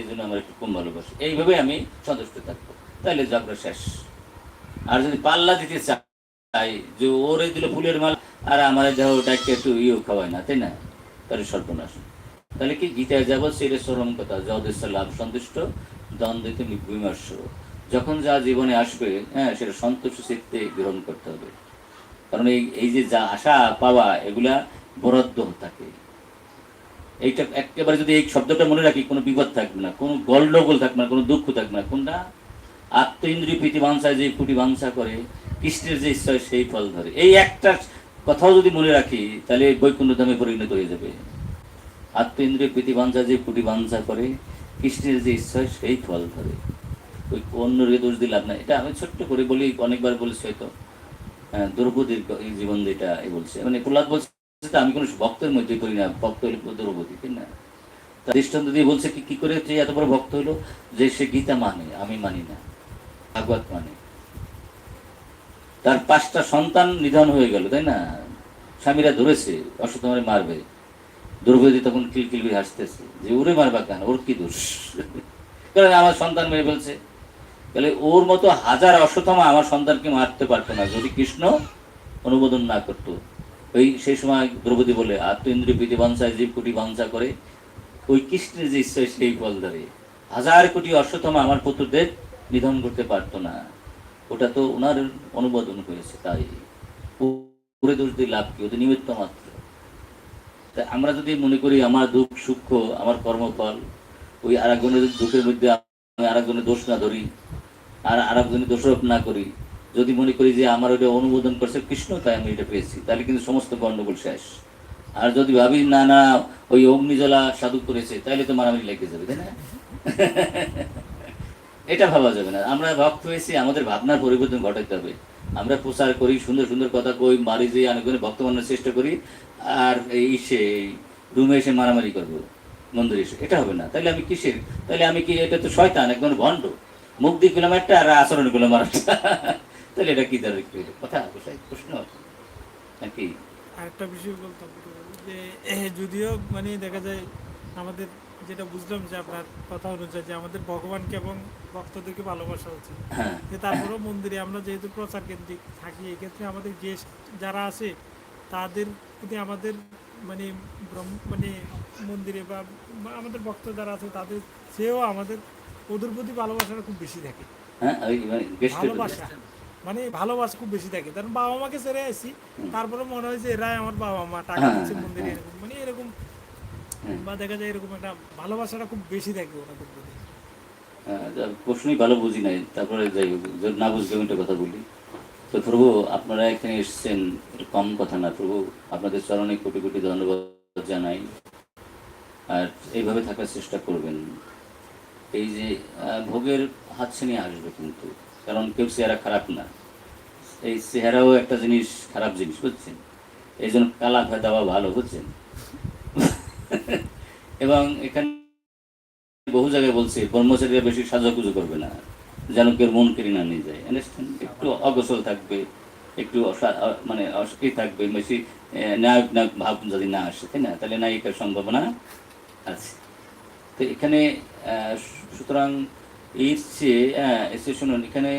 এই জন্য আমার একটু কম ভালোবাসি এইভাবে আমি সন্তুষ্ট থাকব। তাহলে ঝগড়া শেষ। আর যদি পাল্লা দিতে চাই, যে ওরে দিল ফুলের মাল, আর আমার দেহ ডাক্তার একটু ইয়েও খাওয়ায় না, তাই না? তাহলে সর্বনাশ। তাহলে কি গীতায় যাব? সেটা চরম কথা। যদেশ্বর লাভ সন্তুষ্ট দ্বন্দ্বিত বিমর্শ যখন যা জীবনে আসবে হ্যাঁ সেটা সন্তুষ্ট চিত্তে গ্রহণ করতে হবে। কারণ এই এই যে যা আশা, পাওয়া, এগুলা বরাদ্দ থাকে। এইটা একেবারে যদি এই শব্দটা মনে রাখি কোনো বিপদ থাকবে না কোনো গন্ডগোল থাকবে না কোনো দুঃখ থাকবে না। কোনটা? আত্ম ইন্দ্রিয় প্রীতি বাঞ্ছায় যে কুটি বাঞ্ছা করে কৃষ্ণের যে ঈশ্বর সেই ফল ধরে। এই একটা কথাও যদি মনে রাখি তাহলে বৈকুণ্ঠ ধামে পরিণত হয়ে যাবে। আত্ম ইন্দ্রিয় প্রীতি বাঞ্ছা যে কুটি বাঞ্ছা করে কৃষ্ণের যে ঈশ্বর সেই ফল ধরে। ওই অন্যকে দোষ দিয়ে লাভ না এটা আমি ছোট্ট করে বলি অনেকবার বলেছি হয়তো। হ্যাঁ, এই জীবন যেটা এ বলছে। মানে প্রহ্লাদ বলছে আমি কোনো ভক্তের মধ্যে করি না, ভক্ত হলে দ্রৌপদী ঠিক না? তার দৃষ্টান্ত দিয়ে বলছে কি কি করে এত বড় ভক্ত হলো যে সে গীতা মানে আমি মানি না, ভাগবত মানে। তার পাঁচটা সন্তান নিধন হয়ে গেল, তাই না? স্বামীরা ধরেছে অশ্বত্থমারে মারবে। দ্রৌপদী তখন কিলকিল করে হাসতেছে, যে ওরে মারবা কেন? ওর কি দোষ? কারণ আমার সন্তান মেরে ফেলছে? তাহলে ওর মতো হাজার অশ্বত্থমা আমার সন্তানকে মারতে পারতো না, যদি কৃষ্ণ অনুমোদন না করতো। ওই সেই সময় দ্রৌপদী বলে আত্ম ইন্দ্রিয় প্রীতি বাঞ্ছায় জীব কোটি বাঞ্ছা করে, ওই কৃষ্ণের যে ইচ্ছা সেই ফল ধরে। হাজার কোটি অশ্বত্থমা আমার পুত্রদের নিধন করতে পারতো না। ওটা তো ওনার অনুমোদন করেছে, তাই। পুরে দোষ দিয়ে লাভ কি? ওদের নিমিত্ত মাত্র। তা আমরা যদি মনে করি আমার দুঃখ সূক্ষ্ম আমার কর্মফল, ওই আরেকজনের দুঃখের মধ্যে আমি আরেকজনের দোষ না ধরি, আর আরেকজনের দোষারোপ না করি যদি মনে করি যে আমার ওটা অনুমোদন করছে কৃষ্ণ, তাই আমি এটা পেয়েছি। তাহলে কিন্তু সমস্ত গণ্ডগোল শেষ। আর যদি ভাবি, না না, ওই অগ্নিজলা সাধু করেছে, তাহলে তো মারামারি লেগে যাবে, তাই না? এটা ভাবা যাবে না। আমরা ভক্ত হয়েছি, আমাদের ভাবনার পরিবর্তন ঘটাতে হবে। আমরা প্রচার করি, সুন্দর সুন্দর কথা কই, মারি যে অনেকজনে ভক্ত বানানোর চেষ্টা করি, আর এই সে রুমে এসে মারামারি করব। মন্দিরে এসে এটা হবে না। তাহলে আমি কিসের? তাহলে আমি কি, এটা তো শয়তান, একদম ভণ্ড। মুখ দিয়ে করলাম একটা আর আচরণ করলাম আর। তাহলে এটা কি দাঁড়িয়ে কথা কোথায় প্রশ্ন? নাকি? আরেকটা বিষয় বলতাম যে যদিও মানে দেখা যায় আমাদের যেটা বুঝলাম যে আপনার কথা অনুযায়ী যে আমাদের ভগবানকে এবং ভক্তদেরকে ভালোবাসা উচিত হ্যাঁ। যে তারপরেও মন্দিরে আমরা যেহেতু প্রচার কেন্দ্রিক থাকি এক্ষেত্রে আমাদের গেস্ট যারা আছে তাদের প্রতি আমাদের মানে ব্রহ্ম- মানে মন্দিরে বা আমাদের ভক্ত যারা আছে তাদের সেও আমাদের ওদের প্রতি ভালোবাসাটা খুব বেশি থাকে। হ্যাঁ মানে ভালোবাসা। মানে ভালোবাসা খুব বেশি থাকে। কারণ বাবা মাকে ছেড়ে আসি তারপরে মনে হয় যে এরাই আমার বাবা মা টাকা হ্যাঁ, দিচ্ছে হ্যাঁ, মন্দিরে হ্যাঁ। এরকম। মানে এরকম। বা দেখা যায় এরকম একটা ভালোবাসাটা খুব বেশি থাকে ওনাদের প্রতি হ্যাঁ, প্রশ্নই ভালো বুঝি নাই। তারপরে যাই হোক যদি না বুঝলে একটা কথা বলি। তো প্রভু আপনারা এখানে এসেছেন কম কথা না। প্রভু আপনাদের চরণে কোটি কোটি ধন্যবাদ জানাই। আর এইভাবে থাকার চেষ্টা করবেন। এই যে ভোগের হাত ছিনিয়ে আসবে কিন্তু। কারণ কেউ চেহারা খারাপ না। এই চেহারাও একটা জিনিস খারাপ জিনিস, বুঝছেন? এই জন্য কালা খাওয়া দেওয়া ভালো, বুঝছেন? এবং এখানে বহু জায়গায় বলছে কর্মচারীরা বেশি সাজাগুজু করবে না, যেন কেউ মন কেড়ে না নিয়ে যায়? একটু অগোছল থাকবে, একটু মানে অসুখী থাকবে, বেশি নায়ক নায়ক ভাব যদি না আসে, তাই না? তাহলে নায়িকার সম্ভাবনা আছে। তো এখানে সুতরাং এর চেয়ে এসে শুনুন, এখানে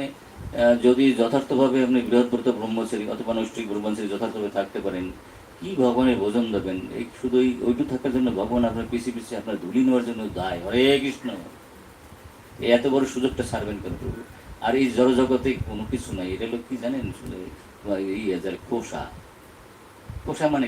যদি যথার্থভাবে আপনি বৃহৎব্রত ব্রহ্মচারী অথবা নৈষ্ঠিক ব্রহ্মচারী যথার্থভাবে থাকতে পারেন, কি ভগবানের ভোজন দেবেন? এই শুধু এই ওইটু থাকার জন্য ভগবান আপনার পিছিয়ে পিছিয়ে আপনার ধুলি নেওয়ার জন্য দায়। হরে কৃষ্ণ! এই এত বড় সুযোগটা ছাড়বেন কেন প্রভু? আর এই জড় জগতে কোনো কিছু নাই। এটা হলো কি জানেন? এই কোষা কোষা মানে